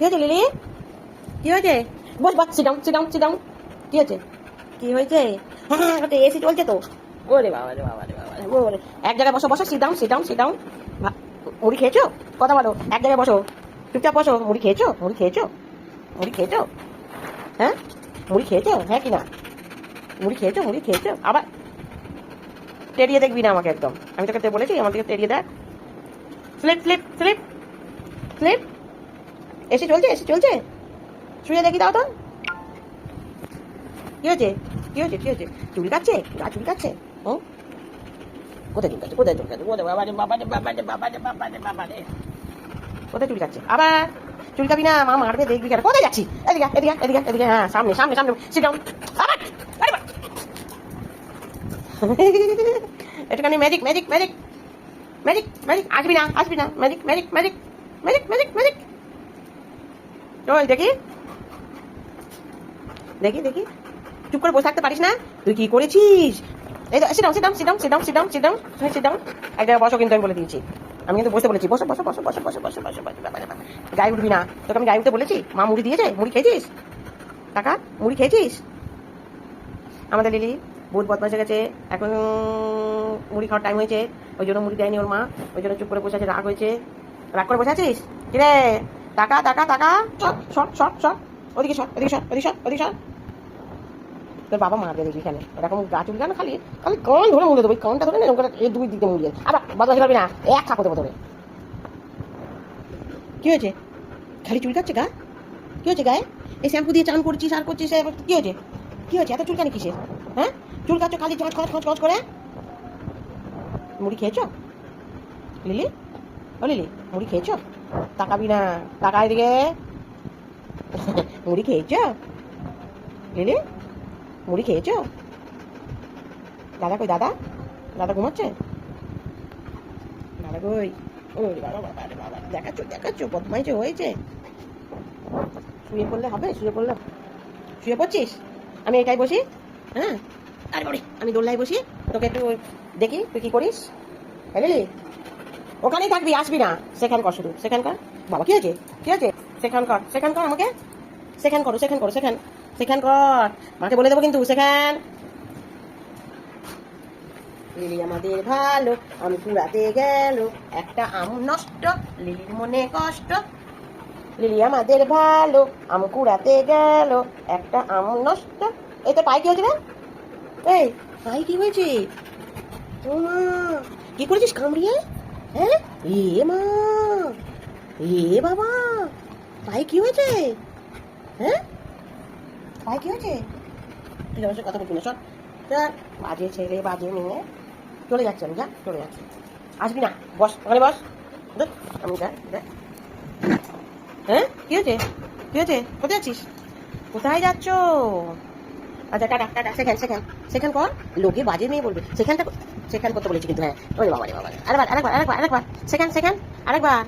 কি হয়েছে লিলি কি হয়েছে বস বস সিট ডাউন সিট ডাউন কি হয়েছে কি হয়েছে হ্যাঁ এসি চলছে তো ওরে বাবা রে বাবা রে বাবা ওরে এক জায়গায় বসো বসো sit down sit down sit মুড়ি খেয়েছো কথা বলো এক জায়গায় বসো চুপচাপ বসো মুড়ি খেয়েছো মুড়ি খেয়েছো মুড়ি খেয়েছো হ্যাঁ মুড়ি খেয়েছো হ্যাঁ কি মুড়ি খেয়েছো মুড়ি খেয়েছো আবার টেরিয়ে দেখবি না আমাকে একদম আমি তোকে বলেছি আমাদেরকে টেরিয়ে দেখ sleep sleep sleep sleep AC চলছে এসি চলছে? শুয়ে দেখি দাও তো কি হয়েছে? কি হয়েছে? কি হয়েছে? চুল কাটছে? গা চুল কাটছে? ও? কোথায় চুল কাটছে? কোথায় চুল কাটছে? কোথায়? বাবা রে বাবা রে বাবা রে বাবা রে বাবা রে বাবা রে কোথায় চুল কাটছে? আবার চুল কাটবি না, মা মারবে, দেখবি কেন? কোথায় যাচ্ছি এদিকে এদিকে এদিকে এদিকে হ্যাঁ সামনে সামনে সামনে। সিট ডাউন আবার। এটাখানি magic magic magic magic magic আসবি না আসবি না। Magic magic magic magic magic magic ওই দেখি। দেখি দেখি। চুপ করে বসে থাকতে পারিস না? তুই কি করেছিস? এই সিডাম সিডাম সিডাম সিডাম সিডাম সিডাম তুমি সিডাম এক জায়গায় বসো কিন্তু আমি বলে দিয়েছি। আমি কিন্তু বসতে বলেছি। বসো বসো বসো বসো বসো বসো বসো বসো। গায়ে উঠবি না। তোকে আমি গায়ে উঠতে বলেছি? মা মুড়ি দিয়েছে? মুড়ি খেয়েছিস? কাকা, মুড়ি খেয়েছিস? আমাদের লিলি বহুত বদমাস গেছে। এখন মুড়ি খাওয়ার টাইম হয়েছে। ওই জন্য মুড়ি দেয়নি ওর মা। ওই জন্য চুপ করে বসে আছে, রাগ হয়েছে। রাগ করে বসে আছিস? কিরে? টাকা টাকা টাকা শট শট শট ওদিকে শট ওদিকে শট ওদিকে শট ওদিকে শট। তোর বাবা মারবে দেখবি এখানে এরকম গা চুল না খালি খালি কান ধরে মুড়ে দেবো ওই কানটা ধরে না, এরকম এই দুই দিকে মুড়িয়ে আবার বদমাস করবি না, এক থাকো দেবো তোরে কি হয়েছে? খালি চুল কাটছে গা? কি হয়েছে গায়ে? এই শ্যাম্পু দিয়ে চান করছিস, আর করছিস কি হয়েছে? কি হয়েছে? এত চুল চুলকানি কিসের? হ্যাঁ? চুল কাটছো খালি, খচ খচ খচ খচ করে? মুড়ি খেয়েছো? লিলি? ও লিলি, মুড়ি খেয়েছো? তাকাবি না। তাকা এদিকে মুড়ি খেয়েছ? লিলি, মুড়ি খেয়েছ? দাদা কই, দাদা? দাদা ঘুমাচ্ছে? দাদা কই? ও বাবা বাবা রে বাবা, দেখাচ্ছ দেখাচ্ছ বদমাইছে হয়েছে। শুয়ে পড়লে হবে, শুয়ে পড়লে শুয়ে পড়ছিস? আমি এটাই বসি? হ্যাঁ? আরে আমি দোল্লাই বসি। তোকে একটু দেখি, তুই কি করিস? বুঝলি ওখানেই থাকবি, আসবি না। সেখান কর শুধু সেখান কর বাবা, কি হয়েছে? কি কর সেখান কর আমাকে? সেখান করো সেখান করো, সেখান সেখান কর মাকে বলে দেবো কিন্তু, সেখান। লিলি আমাদের ভালো, আমি কুড়াতে গেল, একটা আম নষ্ট, লিলির মনে কষ্ট। লিলি আমাদের ভালো, আম কুড়াতে গেল, একটা আম নষ্ট। এই তো পায়ে কি হয়েছে রে? এই পায়ে কি হয়েছে? কি করেছিস কামড়িয়ে? হ্যাঁ? এ মা এ বাবা পায়ে কি হয়েছে? হ্যাঁ? পায়ে কি হয়েছে? তুই আমার কথা বলবি না সব বাজে ছেলে বাজে মেয়ে চলে যাচ্ছে আমি যা চলে যাচ্ছি। আসবি না বস ওখানে বস। ধুর, আমি যা যা। হ্যাঁ? কি হয়েছে? কি হয়েছে? কোথায় যাচ্ছিস কোথায় যাচ্ছ? আচ্ছা টাটা টাটা, সেখান সেখান সেখান কর। লোকে বাজে মেয়ে বলবে। সেখানটা কর- সেখান করতে বলেছি কিন্তু হ্যাঁ। ওরে বাবা রে বাবা রে। আরেকবার আরেকবার আরেকবার আরেকবার। সেখান সেখান, আরেকবার।